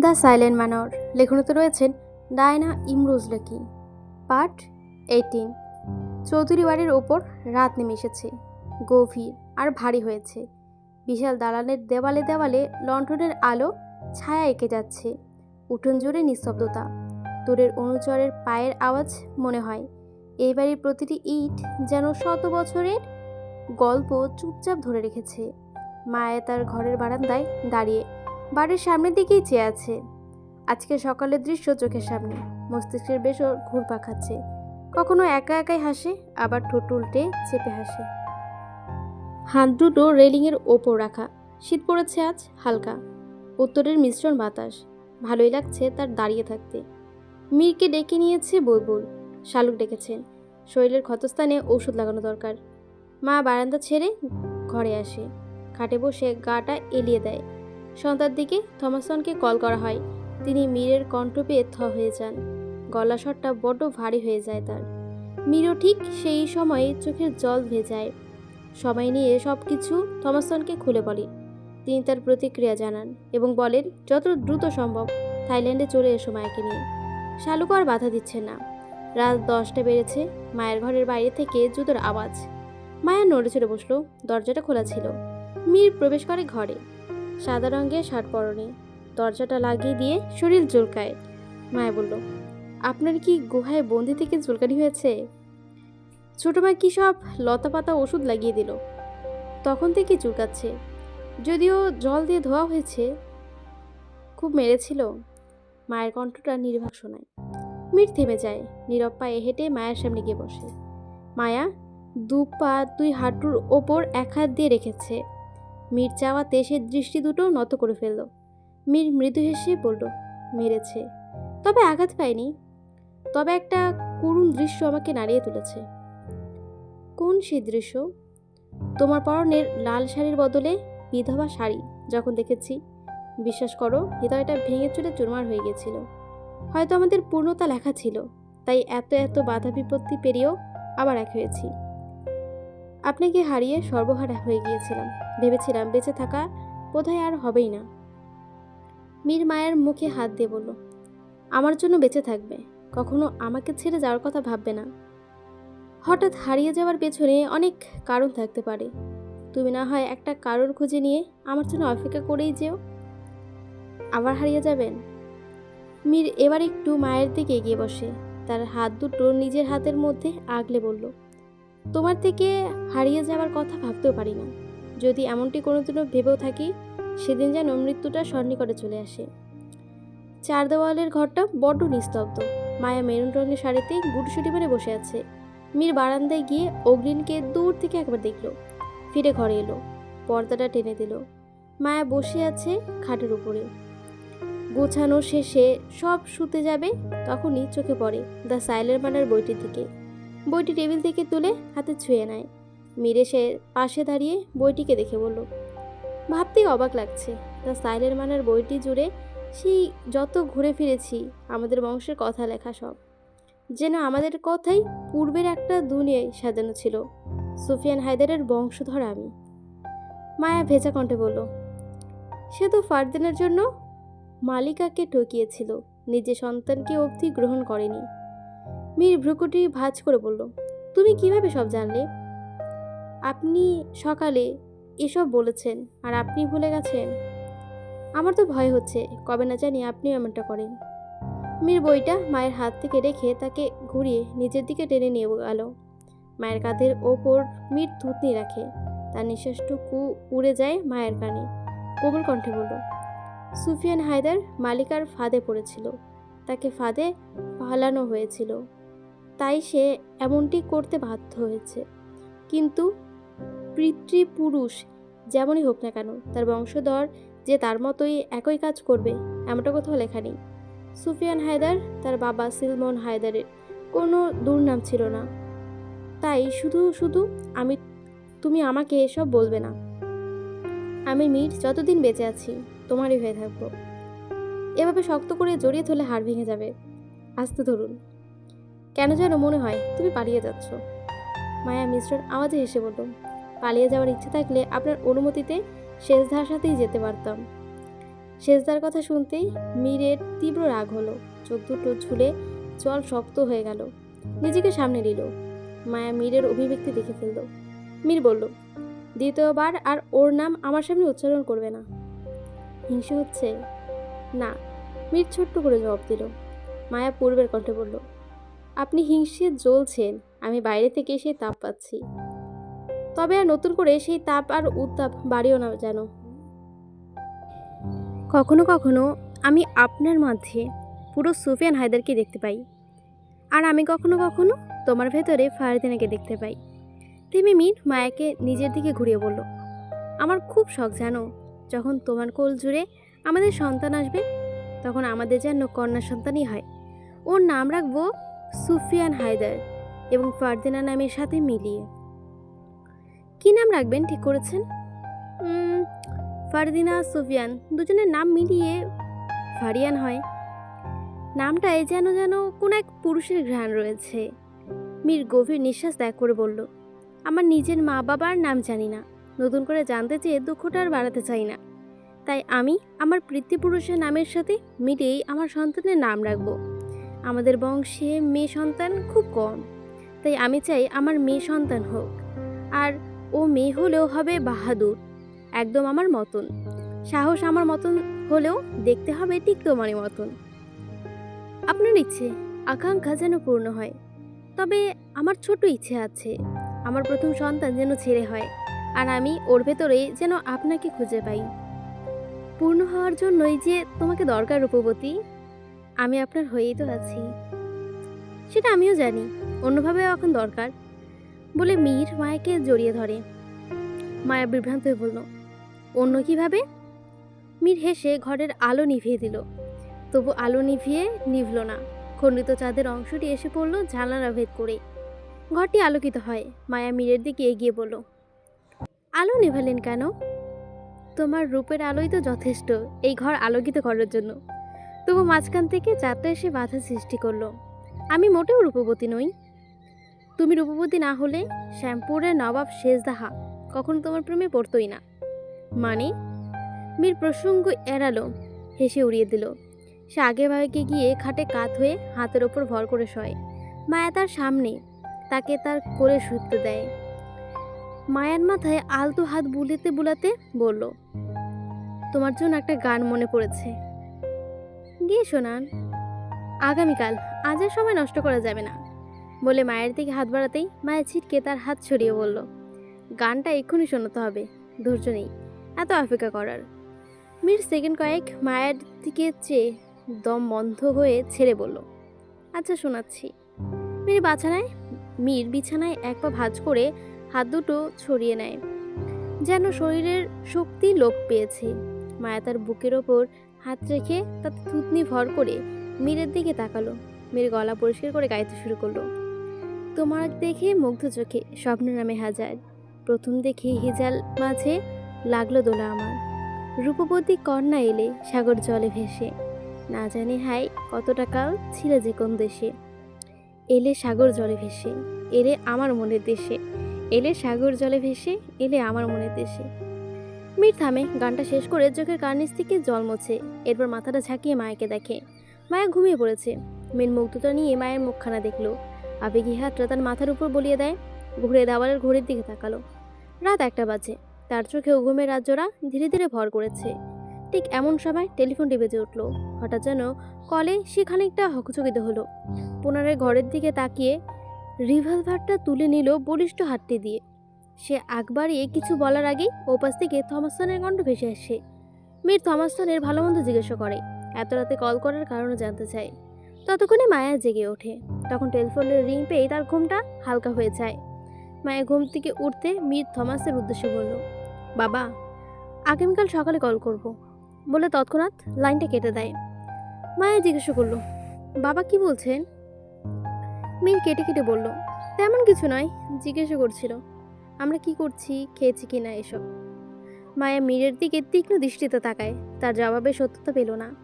The silent manor. লেখনতে রয়েছেন Diana Imroz লেকি পার্ট এইটিন। চৌধুরী বাড়ির ওপর রাত নেমে এসেছে। গভীর আর ভারী হয়েছে। বিশাল দালানের দেওয়ালে দেওয়ালে লণ্ঠনের আলো ছায়া এঁকে যাচ্ছে। উঠোন জুড়ে নিস্তব্ধতা। দূরের অনুচরের পায়ের আওয়াজ মনে হয়। এই বাড়ির প্রতিটি ইট যেন শত বছরের গল্প চুপচাপ ধরে রেখেছে। মায়া তার ঘরের বারান্দায় দাঁড়িয়ে বাড়ির সামনের দিকেই চেয়ে আছে। আজকে সকালের দৃশ্য চোখের সামনে। মস্তিষ্কের বেশও ঘুরপা খাচ্ছে। কখনো একা একাই হাসে, আবার ঠোঁট উল্টে চেপে হাসে। হাত দুটো রেলিংয়ের ওপর রাখা। শীত পড়েছে আজ, হালকা। উত্তরের মিশ্রণ বাতাস। ভালোই লাগছে তার দাঁড়িয়ে থাকতে। মীরকে ডেকে নিয়েছে বুলবুল। শালুক ডেকেছেন। শরীরের ক্ষতস্থানে ওষুধ লাগানো দরকার। মা বারান্দা ছেড়ে ঘরে আসে। খাটে বসে গাটা এলিয়ে দেয়। সন্ধ্যার দিকে থমাসনকে কল করা হয়। তিনি মীরের কণ্ঠ পেয়ে থ হয়ে যান। গলা স্বরটা বড্ড ভারী হয়ে যায় তার। মীরও ঠিক সেই সময়ে চোখের জল ভেজায় সময় নিয়ে সব কিছু থমাসনকে খুলে বলে। তিনি তার প্রতিক্রিয়া জানান এবং বলেন, যত দ্রুত সম্ভব, থাইল্যান্ডে চলে এসো মায়াকে নিয়ে। শালুকও আর বাধা দিচ্ছে না। রাত দশটা বেড়েছে, মায়ের ঘরের বাইরে থেকে জুতোর আওয়াজ। মায়া নড়ে চড়ে বসল, দরজাটা খোলা ছিল। মীর প্রবেশ করে ঘরে। সাদা রঙের শার্ট পরনে। দরজাটা লাগিয়ে দিয়ে শরীর চুলকায় মায়া বলল, আপনার কি গুহায় বন্দি থেকে চুলকানি হয়েছে? ছোট মা কি সব লতা পাতা ওষুধ লাগিয়ে দিল। তখন থেকে চুলকাচ্ছে যদিও জল দিয়ে ধোয়া হয়েছে, খুব মেরেছিল। মায়ের কণ্ঠটা নির্বাক শোনায়। মীর থেমে যায়। নীরব পায়ে হেঁটে মায়ের সামনে গিয়ে বসে। মায়া দু পা দুই হাঁটুর ওপর এক হাত দিয়ে রেখেছে। মীর চাওয়াতে সে দৃষ্টি দুটো নত করে ফেলল। মীর মৃদু হেসে বলল, মেরেছে। তবে আঘাত পায়নি। তবে একটা করুণ দৃশ্য আমাকে নাড়িয়ে তুলেছে। কোন সেই দৃশ্য? তোমার পরনের লাল শাড়ির বদলে বিধবা শাড়ি, যখন দেখেছি। বিশ্বাস করো, হৃদয়টা ভেঙে চুরে চুরমার হয়ে গেছিল হয়তো আমাদের পূর্ণতা লেখা ছিল, তাই এত এত বাধা বিপত্তি পেরিয়েও আবার এক হয়েছি। আপনাকে হারিয়ে সর্বহারা হয়ে গিয়েছিলাম? ভেবেছিলাম বেঁচে থাকা বোধহয় আর হবেই না। মীর মায়ের মুখে হাত দিয়ে বলল, আমার জন্য বেঁচে থাকবে। কখনো আমাকে ছেড়ে যাওয়ার কথা ভাববে না। হঠাৎ হারিয়ে যাওয়ার পেছনে অনেক কারণ থাকতে পারে। তুমি না হয় একটা কারণ খুঁজে নিয়ে আমার জন্য অপেক্ষা করেই যেও। আবার হারিয়ে যাবেন? মীর এবার একটু মায়ের দিকে এগিয়ে বসে। তার হাত দুটো নিজের হাতের মধ্যে আগলে বলল তোমার থেকে হারিয়ে যাওয়ার কথা ভাবতেও পারি না। যদি এমনটি কোনোদিনও ভেবেও থাকি, সেদিন যেন মৃত্যুটা সন্নিকটে চলে আসে। চার দেওয়ালের ঘরটা বড্ড নিস্তব্ধ। মায়া মেরুন রঙের শাড়িতে গুটসুটি মেরে বসে আছে। মীর বারান্দায় গিয়ে অগ্রিনকে দূর থেকে একবার দেখল। ফিরে ঘরে এলো। পর্দাটা টেনে দিল। মায়া বসে আছে খাটের উপরে। গোছানো শেষে সব শুতে যাবে তখনই চোখে পড়ে দ্য সাইলের মানার বইটির দিকে। বইটি টেবিল থেকে তুলে হাতে ছুঁয়ে নেয়। মিরে সে পাশে দাঁড়িয়ে বইটিকে দেখে বলল, ভাবতেই অবাক লাগছে। তা সাইলের মানার বইটি জুড়ে সেই যত ঘুরে ফিরেছি, আমাদের বংশের কথা লেখা সব। যেন আমাদের কথাই পূর্বের একটা দুনিয়ায় সাজানো ছিল। সুফিয়ান হায়দারের বংশধর আমি। মায়া ভেজা কণ্ঠে বলল, সে তো ফারদিনের জন্য মালিকাকে ঠকিয়েছিল। নিজের সন্তানকে অবধি গ্রহণ করেনি। মীর ভ্রুকুটি ভাজ করে বলল, তুমি কীভাবে সব জানলে? আপনি সকালে এসব বলেছেন আর আপনি ভুলে গেছেন। আমার তো ভয় হচ্ছে, কবে না জানি আপনিও এমনটা করেন। মীর বইটা মায়ের হাত থেকে রেখে তাকে ঘুরিয়ে নিজের দিকে টেনে নিয়ে গেল। মায়ের কাঁধের ওপর মীর থুতনি রাখে। তার নিঃশ্বাসটুকু উড়ে যায় মায়ের কানে। কোমল কণ্ঠে বলল, সুফিয়ান হায়দার মালিকার ফাঁদে পড়েছিল। তাকে ফাঁদে ফালানো হয়েছিল। তাই সে এমনটি করতে বাধ্য হয়েছে। কিন্তু পিতৃপুরুষ যেমনই হোক না কেন, তার বংশধর যে তার মতোই একই কাজ করবে, এমনটা কোথাও লেখা নেই। সুফিয়ান হায়দার, তার বাবা সিলমন হায়দারের কোনো দুর্নাম ছিল না। তাই শুধু শুধু আমি, তুমি আমাকে এসব বলবে না। আমি মীর, যতদিন বেঁচে আছি, তোমারই হয়ে থাকব। এভাবে শক্ত করে জড়িয়ে ধরলে হাড় ভেঙে যাবে। আস্তে ধরুন। কেন যেন মনে হয় তুমি পালিয়ে যাচ্ছ। মায়া মিশ্রর আওয়াজে হেসে বলল, পালিয়ে যাওয়ার ইচ্ছে থাকলে আপনার অনুমতিতে শেষ ধার সাথেই যেতে পারতাম। শেষদার কথা শুনতেই মীরের তীব্র রাগ হলো, চোখ দুটো ঝুলে জল শক্ত হয়ে গেল। নিজেকে সামনে নিল। মায়া মীরের অভিব্যক্তি দেখে ফেলল। মীর বলল, দ্বিতীয়বার আর ওর নাম আমার সামনে উচ্চারণ করবে না। হিংসে হচ্ছে? না। মীর ছোট্ট করে জবাব দিল। মায়া পূর্বের কণ্ঠে বলল আপনি হিংসে জ্বলছেন, আমি বাইরে থেকে সেই তাপ পাচ্ছি। তবে আর নতুন করে সেই তাপ আর উত্তাপ বাড়িও না যেন। কখনো কখনো আমি আপনার মধ্যে পুরো সুফিয়ান হায়দারকে দেখতে পাই। আর আমি কখনো কখনো তোমার ভেতরে ফারদিনাকে দেখতে পাই। তেমি মিন মায়াকে নিজের দিকে ঘুরিয়ে বলল, আমার খুব শখ জানো, যখন তোমার কোল জুড়ে আমাদের সন্তান আসবে, তখন আমাদের যেন কন্যা সন্তানই হয়। ওর নাম রাখব সুফিয়ান হায়দার এবং ফারদিনা নামের সাথে মিলিয়ে। কি নাম রাখবেন ঠিক করেছেন? ফারদিনা, সুফিয়ান দুজনের নাম মিলিয়ে ফারিয়ান হয়। নামটায় যেন যেন কোনো এক পুরুষের ঘ্রাণ রয়েছে। মীর গভীর নিঃশ্বাস ত্যাগ করে বলল, আমার নিজের মা বাবার নাম জানি না। নতুন করে জানতে চেয়ে দুঃখটা আর বাড়াতে চাই না। তাই আমি আমার পিতৃপুরুষের নামের সাথে মিলেই আমার সন্তানের নাম রাখব। আমাদের বংশে মেয়ে সন্তান খুব কম। তাই আমি চাই আমার মেয়ে সন্তান হোক। আর ও মেয়ে হলেও হবে বাহাদুর, একদম আমার মতন। সাহস আমার মতন হলেও দেখতে হবে ঠিক তোমারই মতন। আপনার ইচ্ছে, আকাঙ্ক্ষা যেন পূর্ণ হয়। তবে আমার ছোট ইচ্ছে আছে, আমার প্রথম সন্তান যেন ছেলে হয়, আর আমি ওর ভেতরেই যেন আপনাকে খুঁজে পাই। পূর্ণ হওয়ার জন্যই যে তোমাকে দরকার রূপবতী। আমি আপনার হয়েই তো আছি। সেটা আমিও জানি অন্যভাবেও এখন দরকার। বলে মীর মায়াকে জড়িয়ে ধরে। মায়া বিভ্রান্ত হয়ে বলল, অন্য কীভাবে? মীর হেসে ঘরের আলো নিভিয়ে দিল। তবু আলো নিভিয়ে নিভল না। খণ্ডিত চাঁদের অংশটি এসে পড়ল জানালা ভেদ করে। ঘরটি আলোকিত হয়। মায়া মীরের দিকে এগিয়ে বলল, আলো নেভালেন কেন? তোমার রূপের আলোই তো যথেষ্ট এই ঘর আলোকিত করার জন্য। তবু মাঝখান থেকে চাঁদটা এসে বাধা সৃষ্টি করল। আমি মোটেও রূপবতী নই। তুমি রূপবতী না হলে শ্যামপুরের নবাব শেষদাহা কখনো তোমার প্রেমে পড়তই না। মানে? মীর প্রসঙ্গ এড়ালো, হেসে উড়িয়ে দিল। সে আগে ভাগে গিয়ে খাটে কাত হয়ে হাতের ওপর ভর করে শয়। মায়া তার সামনে, তাকে তার করে শুতে দেয়। মায়ার মাথায় আলতো হাত বুলাতে বুলাতে বলল, তোমার জন্য একটা গান মনে পড়েছে। গিয়ে শোনান, আগামীকাল আজের সময় নষ্ট করা যাবে না। বলে মায়ের দিকে হাত বাড়াতেই মায়ের ছিটকে তার হাত ছড়িয়ে বলল, গানটা এক্ষুনি শোনাতে হবে, ধৈর্য নেই, এত অপেক্ষা করার। মীর সেকেন্ড কয়েক মায়ের দিকে চেয়ে দম বন্ধ হয়ে ছেড়ে বলল আচ্ছা শোনাচ্ছি। মীর বাছানায়, মীর বিছানায় এক পা ভাঁজ করে হাত দুটো ছড়িয়ে নেয়, যেন শরীরের শক্তি লোপ পেয়েছে। মায়া তার বুকের ওপর হাত রেখে তাতে থুতনি ভর করে মীরের দিকে তাকালো। মীর গলা পরিষ্কার করে গাইতে শুরু করল। তোমার দেখে মুগ্ধ চোখে স্বপ্ন নামে হাজার। প্রথম দেখে হিজাল মাঝে লাগল দোলা আমার। রূপবতী কন্যা এলে সাগর জলে ভেসে। না জানি হাই কতটা কাল ছিল যে কোন দেশে। এলে সাগর জলে ভেসে, এলে আমার মনের দেশে। এলে সাগর জলে ভেসে, এলে আমার মনের দেশে। মীর থামে, গানটা শেষ করে চোখের কার্নিস থেকে জল মোছে। এরপর মাথাটা ঝাঁকিয়ে মায়াকে দেখে। মায়া ঘুমিয়ে পড়েছে। মীর মুগ্ধতা নিয়ে মায়ের মুখখানা দেখল। আবেগী হাতটা তার মাথার উপর বলিয়ে দেয়, ঘুরে দেওয়ালের ঘড়ির দিকে তাকালো। রাত একটা বাজে। তার চোখে ঘুমের রাজ্যরা ধীরে ধীরে ভর করেছে। ঠিক এমন সময় টেলিফোনটি বেজে উঠল। হঠাৎ যেন কলে সে খানিকটা হকচকিত হলো। পুনরায় ঘরের দিকে তাকিয়ে রিভলভারটা তুলে নিল বলিষ্ঠ হাতটি দিয়ে। সে আগ বাড়িয়ে কিছু বলার আগেই ওপাশ থেকে থমাসনের কণ্ঠ ভেসে আসে। মীর থমাসনের ভালো মন্দ জিজ্ঞাসা করে, এত রাতে কল করার কারণও জানতে চায় ততক্ষণে মায়া জেগে ওঠে। তখন টেলিফোনের রিং পেয়ে তার ঘুমটা হালকা হয়ে যায়। মায়া ঘুম থেকে উঠতে মীর থমাসের উদ্দেশ্যে বলল, বাবা, আগামীকাল সকালে কল করব। বলে তৎক্ষণাৎ লাইনটা কেটে দেয়। মায়া জিজ্ঞাসা করল, বাবা কি বলছেন? মীর কেটে কেটে বলল, তেমন কিছু নয়। জিজ্ঞাসা করছিল আমরা কি করছি, খেয়েছি কি না এসব? মায়া মীরের দিকে তীক্ষ্ণ দৃষ্টিতে তাকায়, তার জবাবে সত্যতা পেল না।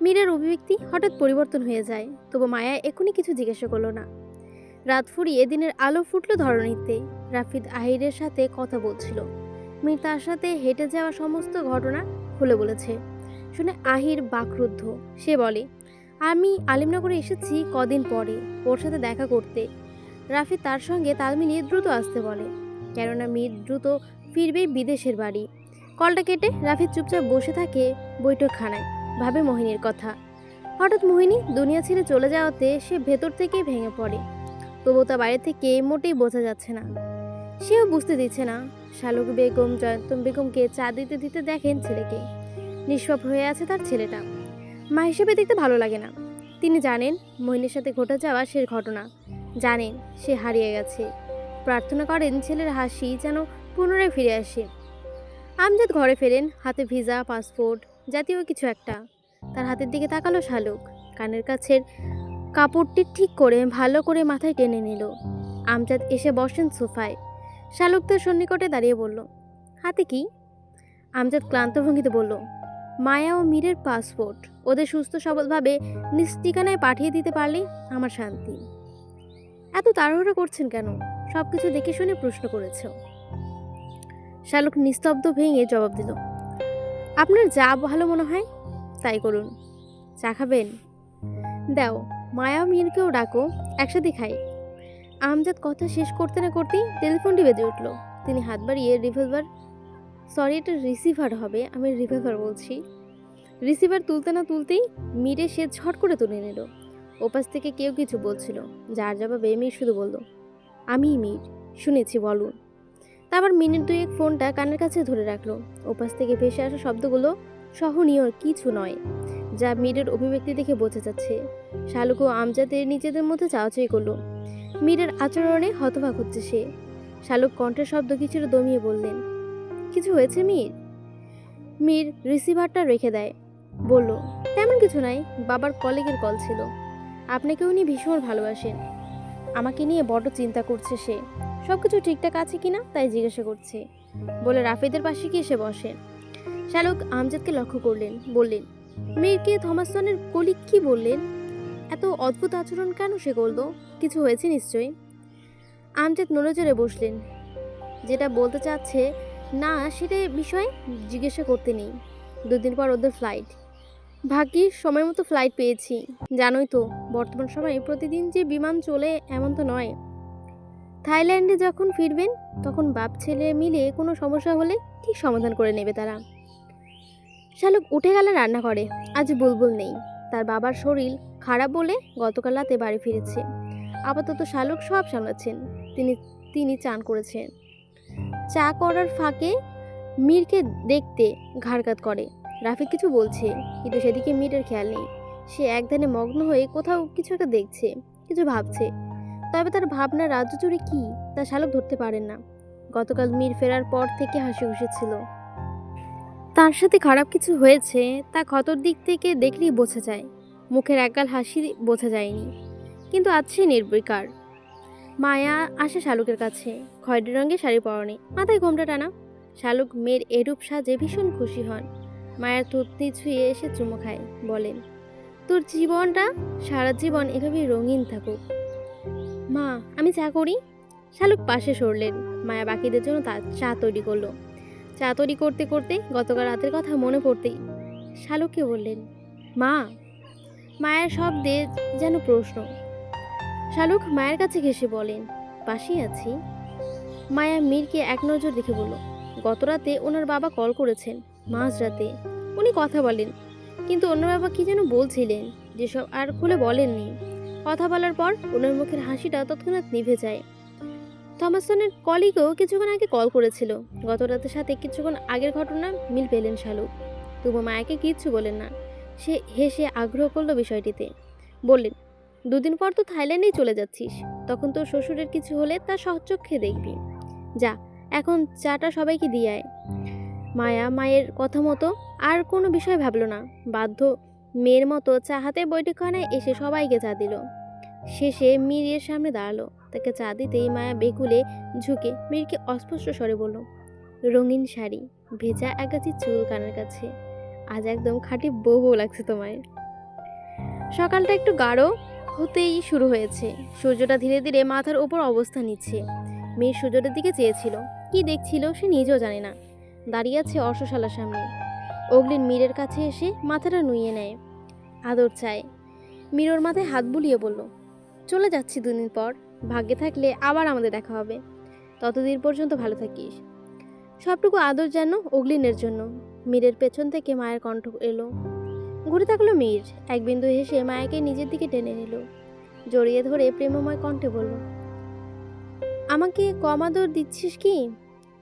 মীরের অভিব্যক্তি হঠাৎ পরিবর্তন হয়ে যায়, তবু মায়া এখনই কিছু জিজ্ঞাসা করল না। রাত ফুরিয়ে দিনের আলো ফুটলো ধরণীতে, রাফিদ আহিরের সাথে কথা বলছিল। মীর তার সাথে হেঁটে যাওয়া সমস্ত ঘটনা খুলে বলেছে। শুনে আহির বাকরুদ্ধ, সে বলে, আমি আলিমনগরে এসেছি কদিন পরে, ওর সাথে দেখা করতে। রাফি তার সঙ্গে তাল মিলিয়ে দ্রুত আসতে বলে কেননা মীর দ্রুত ফিরবেই বিদেশের বাড়ি। কলটা কেটে রাফি চুপচাপ বসে থাকে বৈঠকখানায়, ভাবে মোহিনীর কথা। হঠাৎ মোহিনী দুনিয়া ছেড়ে চলে যাওয়াতে সে ভেতর থেকেই ভেঙে পড়ে। তবু তা বাইরে থেকে মোটেই বোঝা যাচ্ছে না। সেও বুঝতে দিচ্ছে না, শালুক বেগম, জয়ন্তম বেগমকে চা দিতে দিতে দেখেন ছেলেকে। নিষ্পাপ হয়ে আছে তার ছেলেটা। মা হিসেবে দেখতে ভালো লাগে না। তিনি জানেন মহিনের সাথে ঘটে যাওয়া শেষ ঘটনা। জানেন সে হারিয়ে গেছে। প্রার্থনা করেন ছেলের হাসি যেন পুনরায় ফিরে আসে। আমজাদ ঘরে ফেরেন, হাতে ভিসা, পাসপোর্ট, জাতীয় কিছু একটা। তার হাতের দিকে তাকালো শালুক। কানের কাছের কাপড়টি ঠিক করে ভালো করে মাথায় টেনে নিল। আমজাদ এসে বসেন সোফায়। শালুক তার সন্নিকটে দাঁড়িয়ে বলল, হাতে কি? আমজাদ ক্লান্ত ভঙ্গিতে বলল, মায়া ও মীরের পাসপোর্ট। ওদের সুস্থ সবলভাবে নিজ ঠিকানায় পাঠিয়ে দিতে পারলে আমার শান্তি। এত তাড়াহুড়ো করছেন কেন? সব কিছু দেখে শুনে প্রশ্ন করেছ। শালুক নিস্তব্ধ ভেঙে জবাব দিল, আপনার যা ভালো মনে হয়, তাই করুন। চা খাবেন? দাও, মায়া মীরকেও ডাকো, একসাথে খাই। আমজাদ কথা শেষ করতে না করতেই টেলিফোনটি বেজে উঠল। তিনি হাত বাড়িয়ে রিভলভার, সরি, এটা রিসিভার হবে, আমি রিভলভার বলছি। রিসিভার তুলতে না তুলতেই মিরে সে ঝট করে তুলে নিল। ওপাশ থেকে কেউ কিছু বলছিল, যার জবাবে মীর শুধু বলল আমিই মীর শুনেছি বলুন। তারপর মিনিট দুয়েক ফোনটা কানের কাছে ধরে রাখল। ওপাশ থেকে ভেসে আসা শব্দগুলো সহনীয় কিছু নয়, যা মীরের অভিব্যক্তি দেখে বোঝা যাচ্ছে। শালুক ও আমজাদের নিজেদের মধ্যে চাওয়াচাই করল। মীরের আচরণে হতবাক হচ্ছে সে। শালুক কণ্ঠের শব্দ কিছুটা দমিয়ে বললেন, কিছু হয়েছে মীর? মীর রিসিভারটা রেখে দেয়। বলল, তেমন কিছু নাই, বাবার কলিগের কল ছিল। আপনাকে উনি ভীষণ ভালোবাসেন। আমাকে নিয়ে বড় চিন্তা করছে সে। সব কিছু ঠিকঠাক আছে কিনা তাই জিজ্ঞাসা করছে। বলে রাফিদের পাশে গিয়ে এসে বসে। শালুক আমজাদকে লক্ষ্য করলেন, বললেন মীরকে থমাসনের কলিক কি বললেন? এত অদ্ভুত আচরণ কেন সে করল? কিছু হয়েছে নিশ্চয়ই? আমজাদ নড়েচড়ে বসলেন। যেটা বলতে চাচ্ছে, না, সেটা বিষয়ে জিজ্ঞাসা করতে নেই। দুদিন পর ওদের ফ্লাইট ভাগ্যিস সময় মতো ফ্লাইট পেয়েছি। জানোই তো, বর্তমান সময়ে প্রতিদিন যে বিমান চলে এমন তো নয়। থাইল্যান্ডে যখন ফিরবেন, তখন বাপ ছেলে মিলে কোনো সমস্যা হলে ঠিক সমাধান করে নেবে তারা। শালুক উঠে গেলে রান্না করে আজ বুলবুল নেই। তার বাবার শরীর খারাপ বলে গতকাল রাতে বাড়ি ফিরেছে। আপাতত শালুক সব সামলাচ্ছেন। তিনি তিনি চান করেছেন। চা করার ফাঁকে মীরকে দেখতে ঘাড়কাত করে। রাফি কিছু বলছে, কিন্তু সেদিকে মিটের খেয়াল নেই। সে একধানে মগ্ন হয়ে কোথাও কিছু একটা দেখছে, কিছু ভাবছে। তবে তার ভাবনা রাজ্য জুড়ে কী, তা শালক ধরতে পারেন না। গতকাল মীর ফেরার পর থেকে হাসি খুশি ছিল তার সাথে খারাপ কিছু হয়েছে, তা ক্ষতর দিক থেকে দেখলেই বোঝা যায়। মুখের একগাল হাসি বোঝা যায়নি। কিন্তু আজ সে নির্বিকার মায়া আসে শালুকের কাছে। খয়েরি রঙের শাড়ি পরনে। মাথায় ঘোমটা টানা। শালুক মেয়ের এরূপ সাজে ভীষণ খুশি হন। মায়ের থুতনি ছুঁয়ে এসে চুমো খায় বলেন তোর জীবনটা, সারা জীবন এভাবেই রঙিন থাকুক। মা, আমি চা করি? শালুক পাশে সরলেন। মায়া বাকিদের জন্য তা চা তৈরি করল। চা তৈরি করতে করতে গতকাল রাতের কথা মনে পড়তেই শালুককে বললেন, মা, মায়ের শব্দে যেন প্রশ্ন। শালুক মায়ের কাছে ঘেসে বলেন, পাশেই আছি। মায়া মীরকে এক নজর দেখে বলল, গত রাতে ওনার বাবা কল করেছেন। মাঝরাতে। উনি কথা বলেন, কিন্তু অন্য বাবা কি যেন বলছিলেন, যেসব আর খুলে বলেননি। কথা বলার পর ওনার মুখের হাসিটা তৎক্ষণাৎ নিভে যায়। থমাসনের কলিগও কিছুক্ষণ আগে কল করেছিল। গত রাতের সাথে কিছুক্ষণ আগের ঘটনা মিল পেলেন শালুক। তবু মায়াকে কিচ্ছু বলেন না। সে হেসে আগ্রহ করল বিষয়টিতে। বললেন, দুদিন পর তো থাইল্যান্ডেই চলে যাচ্ছিস। তখন তোর শ্বশুরের কিছু হলে তা সহচক্ষে দেখবি। যা, এখন চাটা সবাইকে দিয়ে আয়। মায়া, মায়ের কথা মতো আর কোনো বিষয় ভাবলো না। বাধ্য মেয়ের মতো চা হাতে বৈঠকখানায় এসে সবাইকে চা দিল। শেষে মীরের সামনে দাঁড়াল। তাকে চা দিতেই মায়া বেকুলে ঝুঁকে মীরকে অস্পষ্ট স্বরে বলল, রঙিন শাড়ি, ভেজা একাচি চুল কানের কাছে। আজ একদম খাঁটি বউ লাগছে তোমায়। সকালটা একটু গাঢ় হতেই শুরু হয়েছে। সূর্যটা ধীরে ধীরে মাথার উপর অবস্থান নিচ্ছে। মেয়ে সূর্যটার দিকে চেয়েছিল, কি দেখছিল সে নিজেও জানে না। দাঁড়িয়ে আছে অর্শশালার সামনে। অগ্লিন মীরের কাছে এসে মাথাটা নুইয়ে নেয়। আদর চায়। মীর ওর মাথায় হাত বুলিয়ে বলল, চলে যাচ্ছি দুদিন পর। ভাগ্যে থাকলে আবার আমাদের দেখা হবে। ততদিন পর্যন্ত ভালো থাকিস। সবটুকু আদর যেন অগ্লিনের জন্য। মীরের পেছন থেকে মায়ের কণ্ঠ এলো। ঘুরে থাকল মীর। এক বিন্দু হেসে মায়াকে নিজের দিকে টেনে নিল। জড়িয়ে ধরে প্রেমময় কণ্ঠে বলল, আমাকে কম আদর দিচ্ছিস কি?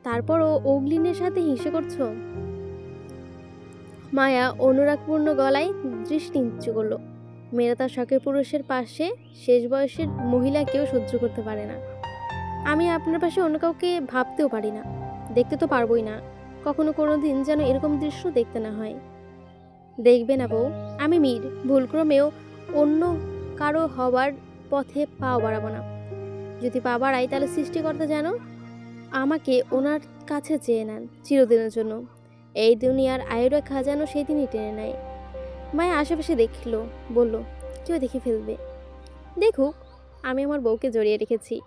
তারপরও অগ্লিনের সাথে হিংসে করছ। মায়া অনুরাগপূর্ণ গলায় দৃষ্টি নিচু করল। মেয়েরা তার শখের পুরুষের পাশে শেষ বয়সের মহিলা কেউ সহ্য করতে পারে না। আমি আপনার পাশে অন্য কাউকে ভাবতেও পারি না। দেখতে তো পারবই না। কখনো কোনো দিন যেন এরকম দৃশ্য দেখতে না হয়। দেখবে না বউ, আমি মীর। ভুলক্রমেও অন্য কারও হওয়ার পথে পা বাড়াবো না। যদি পা বাড়াই, তাহলে সৃষ্টিকর্তা যেন আমাকে ওনার কাছে চেয়ে নেন চিরদিনের জন্য। এই দুনিয়ার আয়ুরেখা যেন সেই দিনই টেনে নেয়। মায়া আশেপাশে দেখল, বলল, কেউ দেখে ফেলবে। দেখুক, আমি আমার বউকে জড়িয়ে রেখেছি।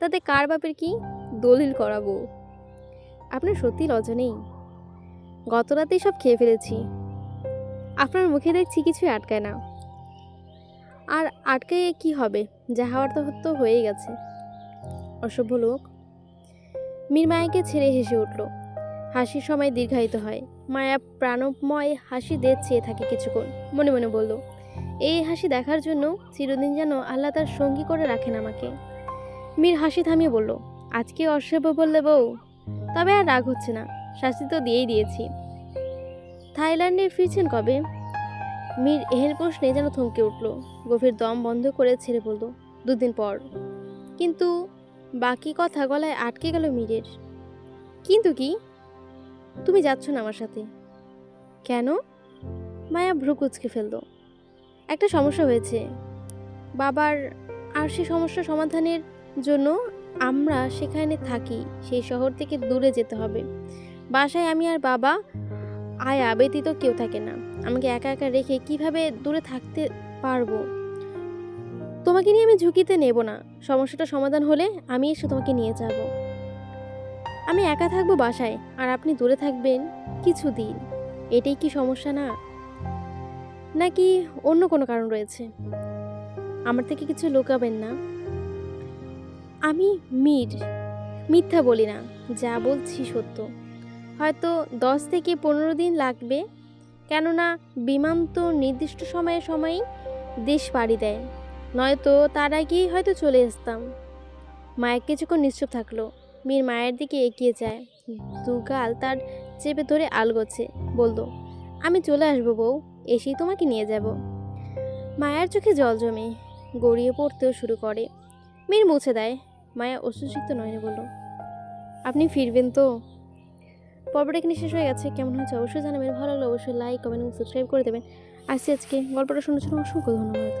তাতে কার বাপের কি দলিল করা বউ? আপনার সত্যি লজ্জা নেই? গত রাতেই সব খেয়ে ফেলেছি। আপনার মুখে দেখছি কিছুই আটকায় না। আর আটকে কি হবে? যা হওয়ার তো হয়েই গেছে। অসভ্য লোক মীর মায়াকে ছেড়ে হেসে উঠল। হাসির সময় দীর্ঘায়িত হয়। মায়া প্রাণময় হাসি দিয়ে চেয়ে থাকে কিছুক্ষণ। মনে মনে বলল, এই হাসি দেখার জন্য চিরদিন যেন আল্লাহ তার সঙ্গী করে রাখেন আমাকে। মীর হাসি থামিয়ে বলল, আজকে অসভ্য বললে বউ, তবে আর রাগ হচ্ছে না। শাস্তি তো দিয়েই দিয়েছি। থাইল্যান্ডে ফিরছেন কবে? মীর এহের প্রশ্নে যেন থমকে উঠল। গভীর দম বন্ধ করে ছেড়ে বলল, দুদিন পর। কিন্তু বাকি কথা গলায় আটকে গেল মীরের। কিন্তু কি? তুমি যাচ্ছ না আমার সাথে। কেন? মায়া ভ্রু কুচকে ফেলল। একটা সমস্যা হয়েছে। বাবার আর সে সমস্যা সমাধানের জন্য আমরা সেখানে থাকি, সেই শহর থেকে দূরে যেতে হবে। বাসায় আমি আর বাবা আয়া ব্যতীত কেউ থাকে না। আমাকে একা একা রেখে কীভাবে দূরে থাকতে পারব? তোমাকে নিয়ে আমি ঝুঁকিতে নেব না। সমস্যাটা সমাধান হলে আমি এসে তোমাকে নিয়ে যাব। আমি একা থাকব বাসায়, আর আপনি দূরে থাকবেন কিছু দিন এটাই কি সমস্যা না? নাকি অন্য কোনো কারণ রয়েছে? আমার থেকে কিছু লুকাবেন না। আমি মির। মিথ্যা বলি না, যা বলছি সত্য। হয়তো দশ থেকে পনেরো দিন লাগবে। কেননা বিমান তো নির্দিষ্ট সময়ে সময়ই দেশ পাড়ি দেয়। নয়তো তার আগেই হয়তো চলে আসতাম। মায়ের কিছুক্ষণ নিশ্চুপ থাকল। মীর মায়ের দিকে এগিয়ে যায়। দুগাল তার চেপে ধরে আলগোছে বলতো আমি চলে আসব বউ, এসেই তোমাকে নিয়ে যাব। মায়ের চোখে জল জমে, গড়িয়ে পড়তেও শুরু করে। মীর মুছে দেয়। মায়া অসুসিক্ত নয়নে বলল, আপনি ফিরবেন তো? পর্বটা এখানে শেষ হয়ে গেছে। কেমন হয়েছে অবশ্যই জানাবেন। ভালো লাগলে অবশ্যই লাইক কমেন্ট এবং সাবস্ক্রাইব করে দেবেন। আসছি আজকে গল্পটা জন্য অসংখ্য ধন্যবাদ।